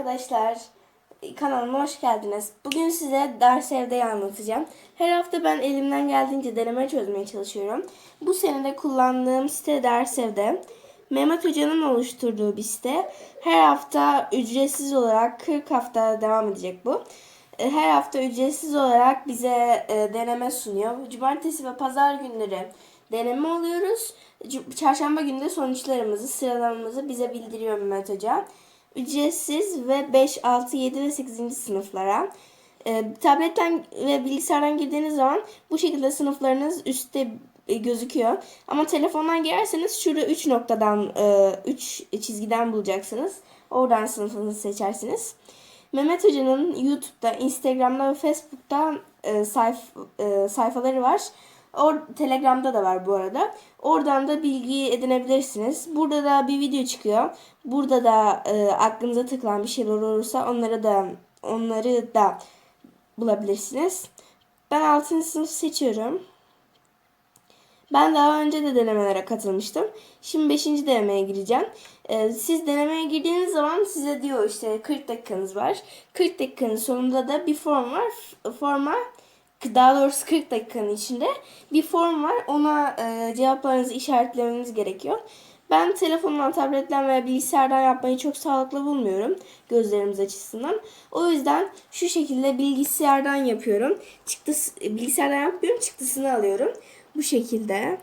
arkadaşlar. Kanalıma hoş geldiniz. Bugün size ders evdeyi anlatacağım. Her hafta ben elimden geldiğince deneme çözmeye çalışıyorum. Bu sene de kullandığım site ders evde. Mehmet Hoca'nın oluşturduğu bir site. Her hafta ücretsiz olarak 40 hafta devam edecek bu. E, Her hafta ücretsiz olarak bize e, deneme sunuyor. Cumartesi ve pazar günleri deneme alıyoruz. Çarşamba günü de sonuçlarımızı, sıralamamızı bize bildiriyor Mehmet Hoca. Ücretsiz ve 5, 6, 7 ve 8. sınıflara. E, tabletten ve bilgisayardan girdiğiniz zaman bu şekilde sınıflarınız üstte e, gözüküyor. Ama telefondan girerseniz şurada 3 noktadan, 3 çizgiden bulacaksınız. Oradan sınıfınızı seçersiniz. Mehmet Hoca'nın YouTube'da, Instagram'da ve Facebook'ta e, sayf, e, sayfaları var. Or Telegram'da da var bu arada. Oradan da bilgi edinebilirsiniz. Burada da bir video çıkıyor. Burada da e, aklınıza takılan bir şeyler olursa onları da onları da bulabilirsiniz. Ben 6. sınıf seçiyorum. Ben daha önce de denemelere katılmıştım. Şimdi 5. denemeye gireceğim. Ee, siz denemeye girdiğiniz zaman size diyor işte 40 dakikanız var. 40 dakikanın sonunda da bir form var. Forma daha doğrusu 40 dakikanın içinde bir form var. Ona e, cevaplarınızı işaretlemeniz gerekiyor. Ben telefondan, tabletten veya bilgisayardan yapmayı çok sağlıklı bulmuyorum gözlerimiz açısından. O yüzden şu şekilde bilgisayardan yapıyorum. Çıktısı, bilgisayardan yapmıyorum, çıktısını alıyorum. Bu şekilde.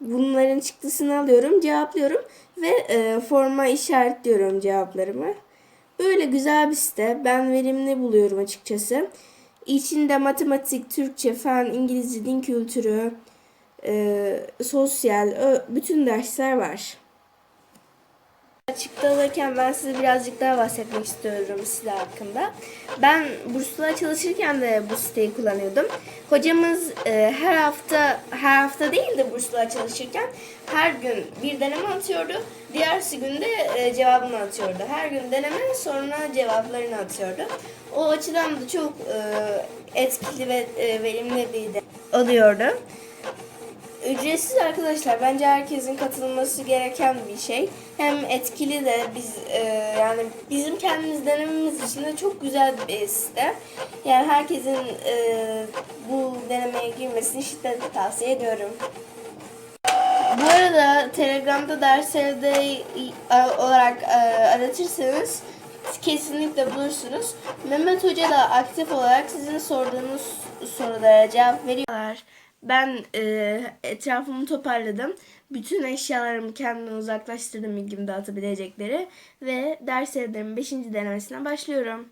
Bunların çıktısını alıyorum, cevaplıyorum ve e, forma işaretliyorum cevaplarımı. Böyle güzel bir site. Ben verimli buluyorum açıkçası. İçinde matematik, Türkçe, fen, İngilizce, din kültürü, e, sosyal, ö- bütün dersler var. Açıkta alırken ben size birazcık daha bahsetmek istiyorum site hakkında. Ben bursluğa çalışırken de bu siteyi kullanıyordum. Hocamız e, her hafta her hafta değil de bursluğa çalışırken her gün bir deneme atıyordu. Diğersi günde e, cevabını atıyordu. Her gün deneme sonra cevaplarını atıyordu. O açıdan da çok e, etkili ve e, verimli bir de oluyordu. Ücretsiz arkadaşlar. Bence herkesin katılması gereken bir şey. Hem etkili de biz e, yani bizim kendimiz denememiz için de çok güzel bir site. Yani herkesin e, bu denemeye girmesini şiddetle tavsiye ediyorum. Bu arada Telegram'da ders evde e, olarak e, aratırsanız kesinlikle bulursunuz. Mehmet Hoca da aktif olarak sizin sorduğunuz sorulara cevap veriyorlar. Ben e, etrafımı toparladım. Bütün eşyalarımı kendimden uzaklaştırdım ilgimi dağıtabilecekleri. Ve ders evlerimin 5. denemesine başlıyorum.